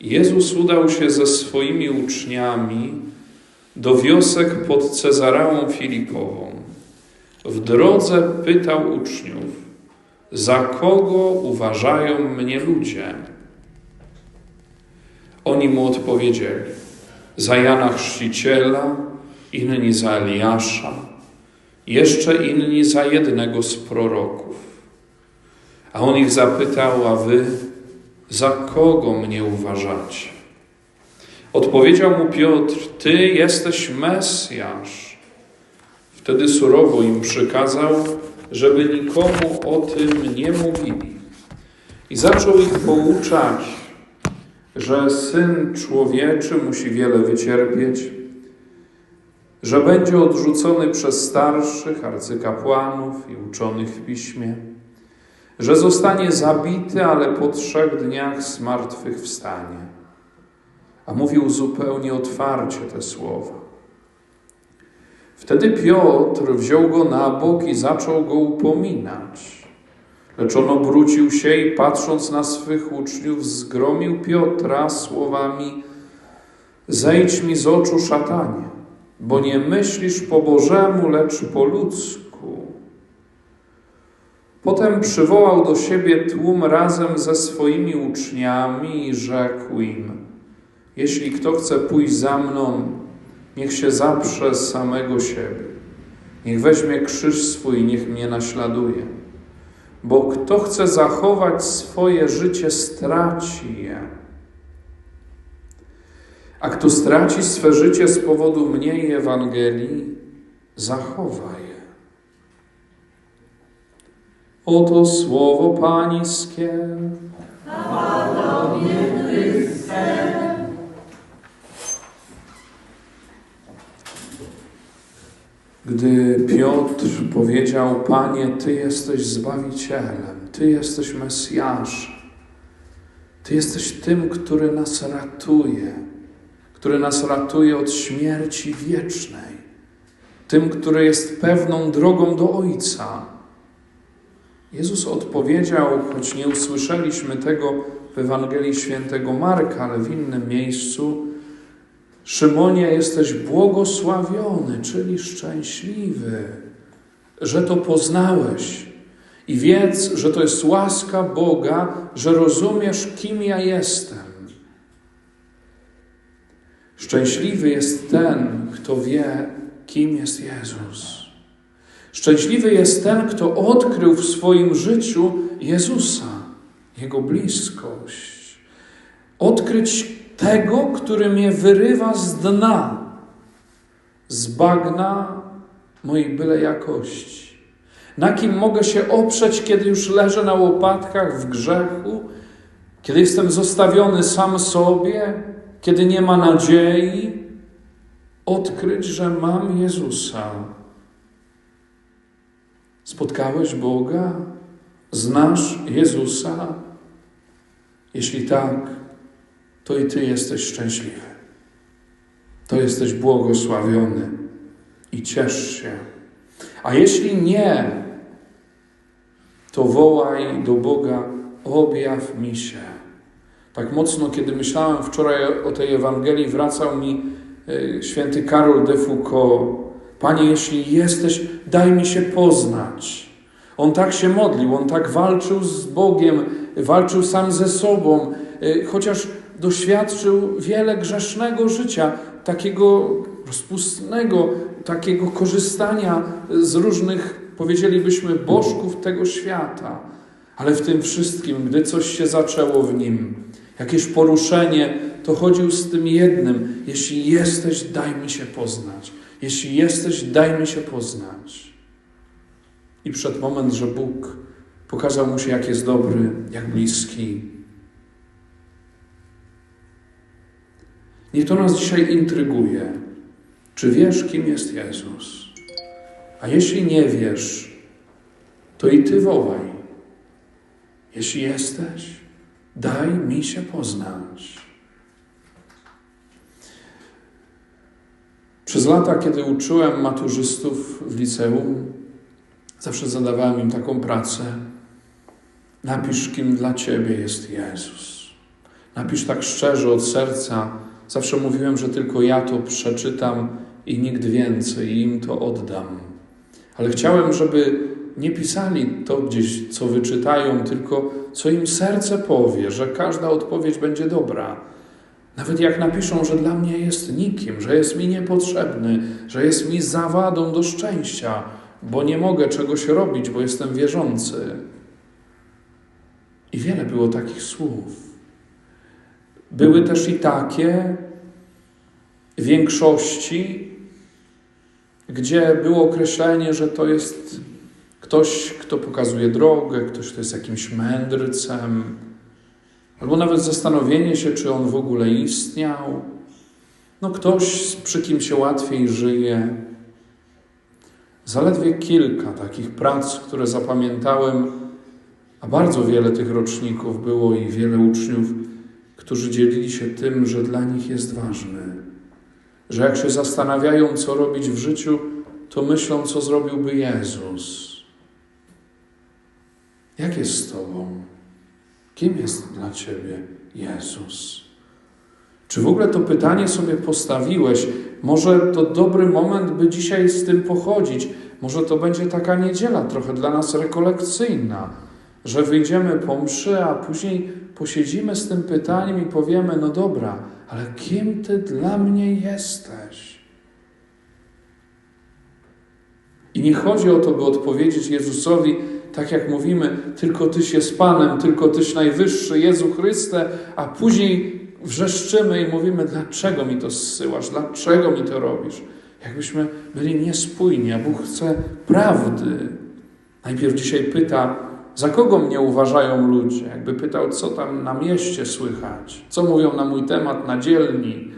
Jezus udał się ze swoimi uczniami do wiosek pod Cezarałą Filipową. W drodze pytał uczniów, za kogo uważają mnie ludzie? Oni mu odpowiedzieli, za Jana Chrzciciela, inni za Eliasza, jeszcze inni za jednego z proroków. A on ich zapytał, a wy za kogo mnie uważacie? Odpowiedział mu Piotr, ty jesteś Mesjasz. Wtedy surowo im przykazał, żeby nikomu o tym nie mówili. I zaczął ich pouczać, że Syn Człowieczy musi wiele wycierpieć, że będzie odrzucony przez starszych arcykapłanów i uczonych w piśmie, że zostanie zabity, ale po trzech dniach zmartwychwstanie. A mówił zupełnie otwarcie te słowa. Wtedy Piotr wziął go na bok i zaczął go upominać. Lecz on obrócił się i patrząc na swych uczniów, zgromił Piotra słowami: Zejdź mi z oczu, szatanie, bo nie myślisz po Bożemu, lecz po ludzku. Potem przywołał do siebie tłum razem ze swoimi uczniami i rzekł im: Jeśli kto chce pójść za mną, niech się zaprze samego siebie. Niech weźmie krzyż swój, niech mnie naśladuje. Bo kto chce zachować swoje życie, straci je. A kto straci swe życie z powodu mnie i Ewangelii, zachowa je. Oto słowo Pańskie. Gdy Piotr powiedział: Panie, Ty jesteś Zbawicielem, Ty jesteś Mesjaszem, Ty jesteś tym, który nas ratuje, który nas ratuje od śmierci wiecznej, tym, który jest pewną drogą do Ojca. Jezus odpowiedział, choć nie usłyszeliśmy tego w Ewangelii Świętego Marka, ale w innym miejscu, Szymonie, jesteś błogosławiony, czyli szczęśliwy, że to poznałeś. I wiedz, że to jest łaska Boga, że rozumiesz, kim ja jestem. Szczęśliwy jest ten, kto wie, kim jest Jezus. Szczęśliwy jest ten, kto odkrył w swoim życiu Jezusa, Jego bliskość. Odkryć tego, który mnie wyrywa z dna, z bagna mojej byle jakości. Na kim mogę się oprzeć, kiedy już leżę na łopatkach w grzechu, kiedy jestem zostawiony sam sobie, kiedy nie ma nadziei, odkryć, że mam Jezusa. Spotkałeś Boga? Znasz Jezusa? Jeśli tak, to i Ty jesteś szczęśliwy. To jesteś błogosławiony i ciesz się. A jeśli nie, to wołaj do Boga, objaw mi się. Tak mocno, kiedy myślałem wczoraj o tej Ewangelii, wracał mi e, święty Karol de Foucault. Panie, jeśli jesteś, daj mi się poznać. On tak się modlił, on tak walczył z Bogiem, walczył sam ze sobą, e, chociaż doświadczył wiele grzesznego życia, takiego rozpustnego, takiego korzystania z różnych, powiedzielibyśmy, bożków tego świata. Ale w tym wszystkim, gdy coś się zaczęło w nim, jakieś poruszenie, to chodził z tym jednym: Jeśli jesteś, daj mi się poznać. Jeśli jesteś, daj mi się poznać. I przed moment, że Bóg pokazał mu się, jak jest dobry, jak bliski, Niech to nas dzisiaj intryguje. Czy wiesz, kim jest Jezus? A jeśli nie wiesz, to i ty wołaj. Jeśli jesteś, daj mi się poznać. Przez lata, kiedy uczyłem maturzystów w liceum, zawsze zadawałem im taką pracę. Napisz, kim dla Ciebie jest Jezus. Napisz tak szczerze od serca. Zawsze mówiłem, że tylko ja to przeczytam i nikt więcej, i im to oddam. Ale chciałem, żeby nie pisali to gdzieś, co wyczytają, tylko co im serce powie, że każda odpowiedź będzie dobra. Nawet jak napiszą, że dla mnie jest nikim, że jest mi niepotrzebny, że jest mi zawadą do szczęścia, bo nie mogę czegoś robić, bo jestem wierzący. I wiele było takich słów. Były też i takie większości, gdzie było określenie, że to jest ktoś, kto pokazuje drogę, ktoś, kto jest jakimś mędrcem, albo nawet zastanowienie się, czy on w ogóle istniał. No, ktoś, przy kim się łatwiej żyje. Zaledwie kilka takich prac, które zapamiętałem, a bardzo wiele tych roczników było i wiele uczniów, którzy dzielili się tym, że dla nich jest ważny. Że jak się zastanawiają, co robić w życiu, to myślą, co zrobiłby Jezus. Jak jest z Tobą? Kim jest dla Ciebie Jezus? Czy w ogóle to pytanie sobie postawiłeś? Może to dobry moment, by dzisiaj z tym pochodzić. Może to będzie taka niedziela trochę dla nas rekolekcyjna, że wyjdziemy po mszy, a później posiedzimy z tym pytaniem i powiemy: No dobra, ale kim Ty dla mnie jesteś? I nie chodzi o to, by odpowiedzieć Jezusowi, tak jak mówimy, tylko Tyś jest Panem, tylko Tyś najwyższy, Jezu Chryste, a później wrzeszczymy i mówimy, dlaczego mi to zsyłasz, dlaczego mi to robisz. Jakbyśmy byli niespójni, a Bóg chce prawdy. Najpierw dzisiaj pyta, za kogo mnie uważają ludzie? Jakby pytał, co tam na mieście słychać, co mówią na mój temat na dzielni.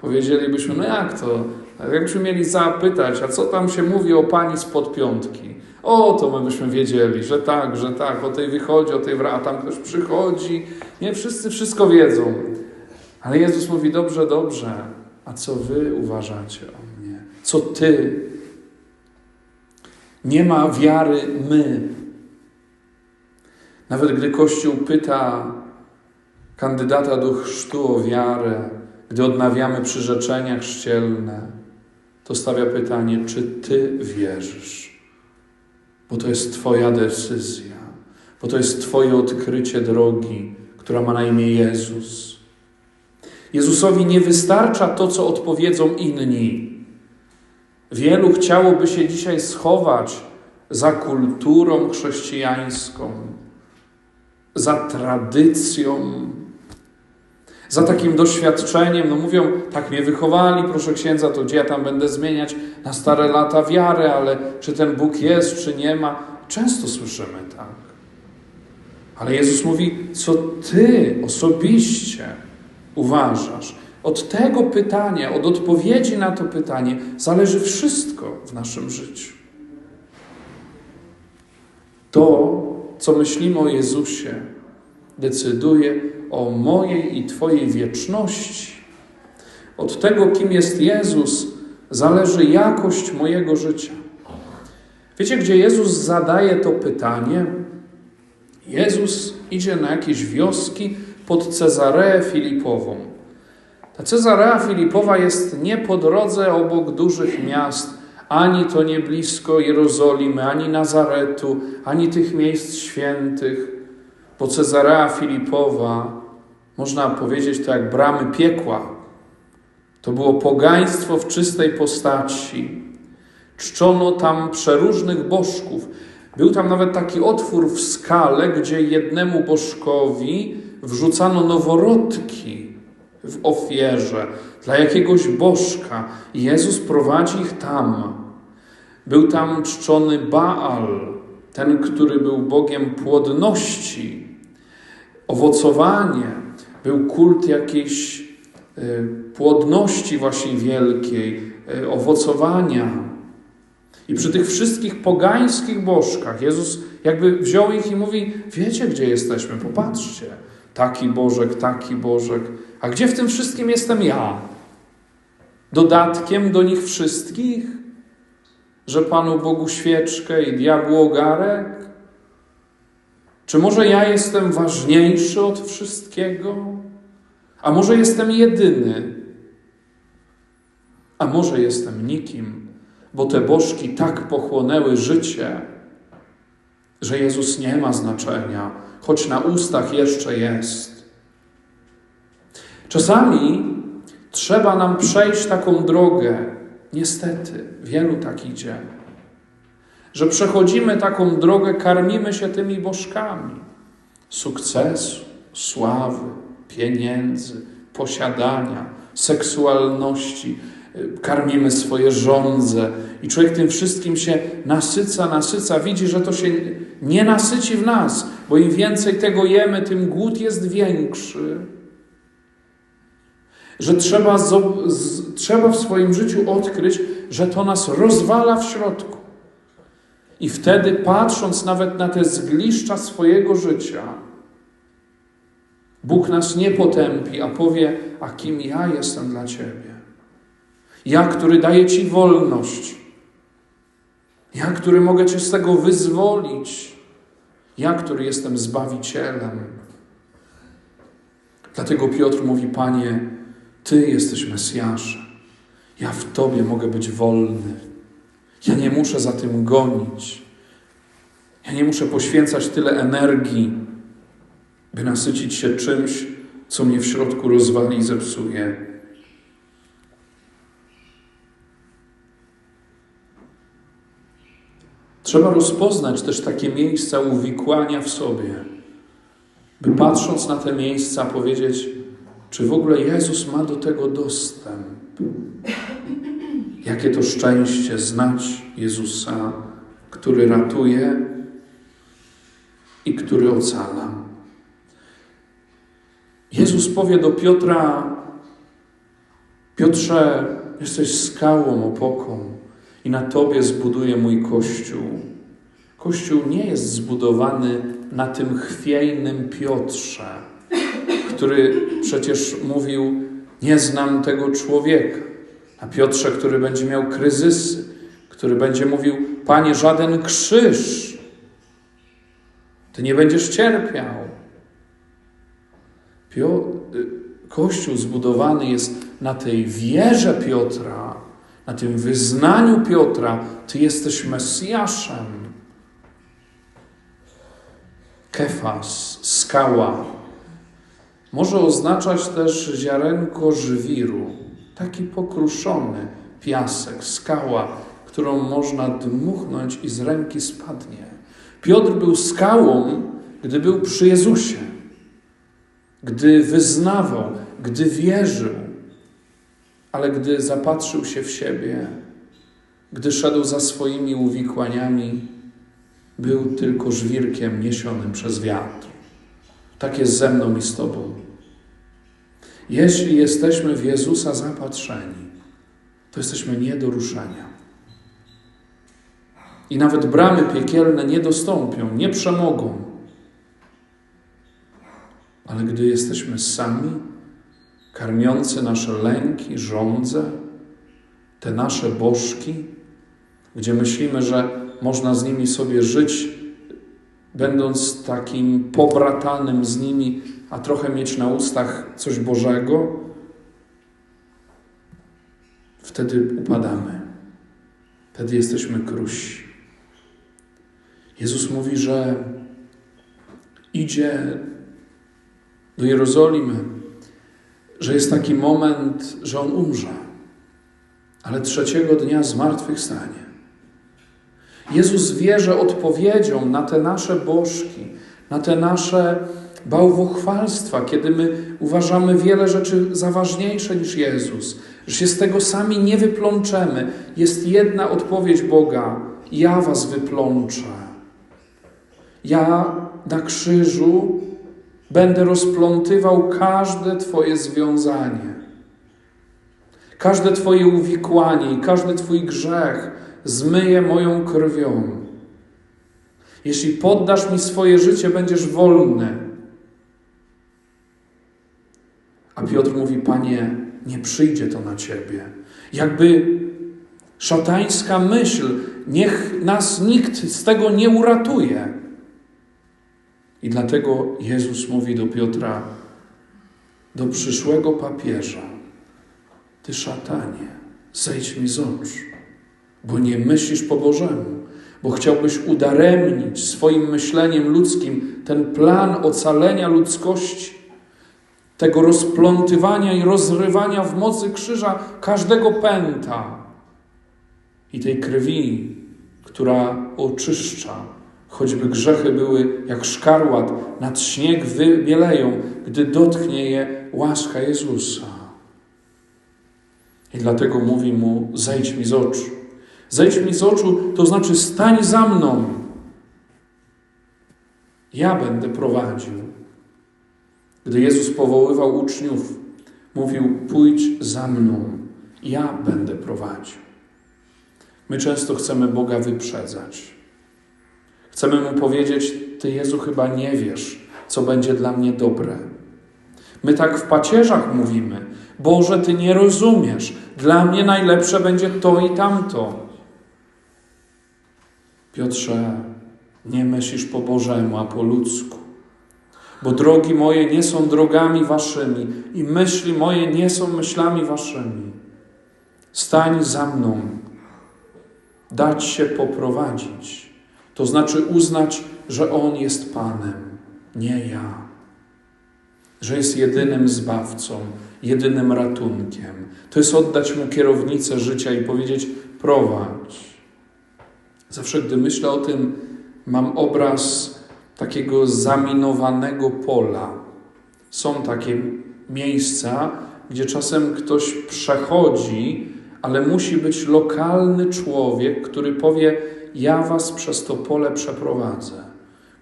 Powiedzielibyśmy, no jak to? Jakbyśmy mieli zapytać, a co tam się mówi o pani spod piątki? O, to my byśmy wiedzieli, że tak, że tak, o tej wychodzi, o tej wra, a tam ktoś przychodzi. Nie, wszyscy wszystko wiedzą. Ale Jezus mówi, dobrze, dobrze, a co wy uważacie o mnie? Co ty? Nie ma wiary my. Nawet gdy Kościół pyta kandydata do chrztu o wiarę, gdy odnawiamy przyrzeczenia chrzcielne, to stawia pytanie, czy ty wierzysz? Bo to jest Twoja decyzja, bo to jest Twoje odkrycie drogi, która ma na imię Jezus. Jezusowi nie wystarcza to, co odpowiedzą inni. Wielu chciałoby się dzisiaj schować za kulturą chrześcijańską, za tradycją, za takim doświadczeniem. No mówią, tak mnie wychowali, proszę księdza, to gdzie ja tam będę zmieniać na stare lata wiarę, ale czy ten Bóg jest, czy nie ma. Często słyszymy tak. Ale Jezus mówi, co ty osobiście uważasz. Od tego pytania, od odpowiedzi na to pytanie zależy wszystko w naszym życiu. To, co myślimy o Jezusie, decyduje o mojej i Twojej wieczności. Od tego, kim jest Jezus, zależy jakość mojego życia. Wiecie, gdzie Jezus zadaje to pytanie? Jezus idzie na jakieś wioski pod Cezareę Filipową. Ta Cezarea Filipowa jest nie po drodze obok dużych miast, ani to nie blisko Jerozolimy, ani Nazaretu, ani tych miejsc świętych, bo Cezarea Filipowa, można powiedzieć to jak bramy piekła. To było pogaństwo w czystej postaci. Czczono tam przeróżnych bożków. Był tam nawet taki otwór w skale, gdzie jednemu bożkowi wrzucano noworodki w ofierze dla jakiegoś bożka. I Jezus prowadzi ich tam. Był tam czczony Baal, ten, który był Bogiem płodności, owocowanie. Był kult jakiejś y, płodności właśnie wielkiej, y, owocowania. I przy tych wszystkich pogańskich bożkach Jezus jakby wziął ich i mówi: Wiecie, gdzie jesteśmy? Popatrzcie. Taki Bożek, taki Bożek. A gdzie w tym wszystkim jestem ja? Dodatkiem do nich wszystkich? Że Panu Bogu świeczkę i diabłu ogarek? Czy może ja jestem ważniejszy od wszystkiego? A może jestem jedyny? A może jestem nikim, bo te bożki tak pochłonęły życie, że Jezus nie ma znaczenia, choć na ustach jeszcze jest. Czasami trzeba nam przejść taką drogę, niestety, wielu tak idzie, że przechodzimy taką drogę, karmimy się tymi bożkami sukcesu, sławy, pieniędzy, posiadania, seksualności. Karmimy swoje żądze i człowiek tym wszystkim się nasyca, nasyca, widzi, że to się nie nasyci w nas, bo im więcej tego jemy, tym głód jest większy. Że trzeba, z, trzeba w swoim życiu odkryć, że to nas rozwala w środku. I wtedy, patrząc nawet na te zgliszcza swojego życia, Bóg nas nie potępi, a powie: A kim ja jestem dla Ciebie? Ja, który daję Ci wolność. Ja, który mogę Cię z tego wyzwolić. Ja, który jestem Zbawicielem. Dlatego Piotr mówi: Panie, Ty jesteś Mesjaszem. Ja w Tobie mogę być wolny. Ja nie muszę za tym gonić. Ja nie muszę poświęcać tyle energii, by nasycić się czymś, co mnie w środku rozwali i zepsuje. Trzeba rozpoznać też takie miejsca uwikłania w sobie, by patrząc na te miejsca powiedzieć, czy w ogóle Jezus ma do tego dostęp. Jakie to szczęście znać Jezusa, który ratuje i który ocala. Jezus powie do Piotra: Piotrze, jesteś skałą, opoką, i na tobie zbuduję mój kościół. Kościół nie jest zbudowany na tym chwiejnym Piotrze, który przecież mówił: Nie znam tego człowieka. Na Piotrze, który będzie miał kryzysy, który będzie mówił: Panie, żaden krzyż, ty nie będziesz cierpiał. Kościół zbudowany jest na tej wierze Piotra, na tym wyznaniu Piotra, Ty jesteś Mesjaszem. Kefas, skała, może oznaczać też ziarenko żwiru, taki pokruszony piasek, skała, którą można dmuchnąć i z ręki spadnie. Piotr był skałą, gdy był przy Jezusie, gdy wyznawał, gdy wierzył, ale gdy zapatrzył się w siebie, gdy szedł za swoimi uwikłaniami, był tylko żwirkiem niesionym przez wiatr. Tak jest ze mną i z Tobą. Jeśli jesteśmy w Jezusa zapatrzeni, to jesteśmy nie do ruszenia. I nawet bramy piekielne nie dostąpią, nie przemogą. Ale gdy jesteśmy sami, karmiący nasze lęki, żądze, te nasze bożki, gdzie myślimy, że można z nimi sobie żyć, będąc takim pobratanym z nimi, a trochę mieć na ustach coś Bożego, wtedy upadamy. Wtedy jesteśmy krusi. Jezus mówi, że idzie do Jerozolimy, że jest taki moment, że on umrze, ale trzeciego dnia zmartwychwstanie. Jezus wie, że odpowiedzią na te nasze bożki, na te nasze bałwochwalstwa, kiedy my uważamy wiele rzeczy za ważniejsze niż Jezus, że się z tego sami nie wyplączemy, jest jedna odpowiedź Boga: Ja was wyplączę. Ja na krzyżu będę rozplątywał każde Twoje związanie, każde Twoje uwikłanie i każdy Twój grzech zmyję moją krwią. Jeśli poddasz mi swoje życie, będziesz wolny. A Piotr mówi: Panie, nie przyjdzie to na ciebie. Jakby szatańska myśl, niech nas nikt z tego nie uratuje. I dlatego Jezus mówi do Piotra, do przyszłego papieża, ty szatanie, zejdź mi z oczu, bo nie myślisz po Bożemu, bo chciałbyś udaremnić swoim myśleniem ludzkim ten plan ocalenia ludzkości, tego rozplątywania i rozrywania w mocy krzyża każdego pęta i tej krwi, która oczyszcza, choćby grzechy były jak szkarłat, nad śnieg wybieleją, gdy dotknie je łaska Jezusa. I dlatego mówi mu: zejdź mi z oczu. Zejdź mi z oczu, to znaczy stań za mną. Ja będę prowadził. Gdy Jezus powoływał uczniów, mówił: Pójdź za mną, ja będę prowadził. My często chcemy Boga wyprzedzać. Chcemy Mu powiedzieć: Ty, Jezu, chyba nie wiesz, co będzie dla mnie dobre. My tak w pacierzach mówimy: Boże, Ty nie rozumiesz, dla mnie najlepsze będzie to i tamto. Piotrze, nie myślisz po Bożemu, a po ludzku. Bo drogi moje nie są drogami waszymi i myśli moje nie są myślami waszymi. Stań za mną, dać się poprowadzić. To znaczy uznać, że On jest Panem, nie ja. Że jest jedynym zbawcą, jedynym ratunkiem. To jest oddać Mu kierownicę życia i powiedzieć: prowadź. Zawsze, gdy myślę o tym, mam obraz takiego zaminowanego pola. Są takie miejsca, gdzie czasem ktoś przechodzi, ale musi być lokalny człowiek, który powie: Ja was przez to pole przeprowadzę,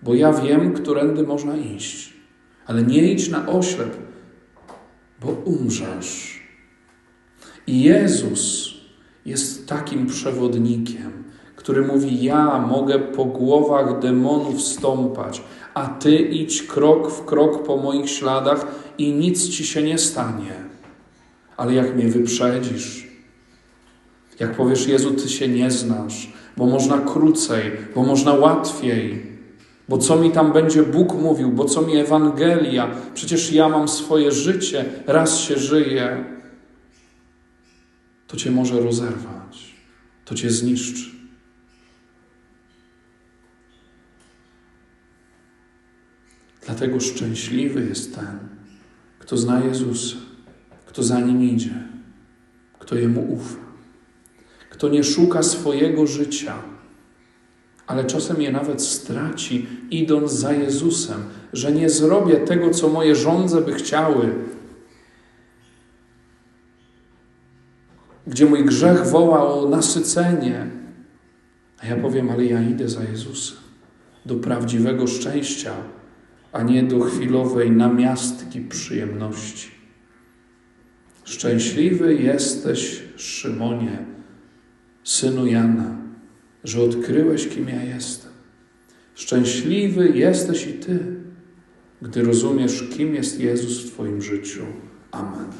bo ja wiem, którędy można iść. Ale nie idź na oślep, bo umrzesz. I Jezus jest takim przewodnikiem, który mówi: Ja mogę po głowach demonów stąpać, a ty idź krok w krok po moich śladach i nic ci się nie stanie. Ale jak mnie wyprzedzisz, jak powiesz, Jezu, ty się nie znasz, bo można krócej, bo można łatwiej, bo co mi tam będzie Bóg mówił, bo co mi Ewangelia, przecież ja mam swoje życie, raz się żyje, to cię może rozerwać, to cię zniszczy. Dlatego szczęśliwy jest ten, kto zna Jezusa, kto za nim idzie, kto jemu ufa, kto nie szuka swojego życia, ale czasem je nawet straci, idąc za Jezusem, że nie zrobię tego, co moje żądze by chciały, gdzie mój grzech woła o nasycenie. A ja powiem, ale ja idę za Jezusem do prawdziwego szczęścia a nie do chwilowej namiastki przyjemności. Szczęśliwy jesteś, Szymonie, synu Jana, że odkryłeś, kim ja jestem. Szczęśliwy jesteś i ty, gdy rozumiesz, kim jest Jezus w Twoim życiu. Amen.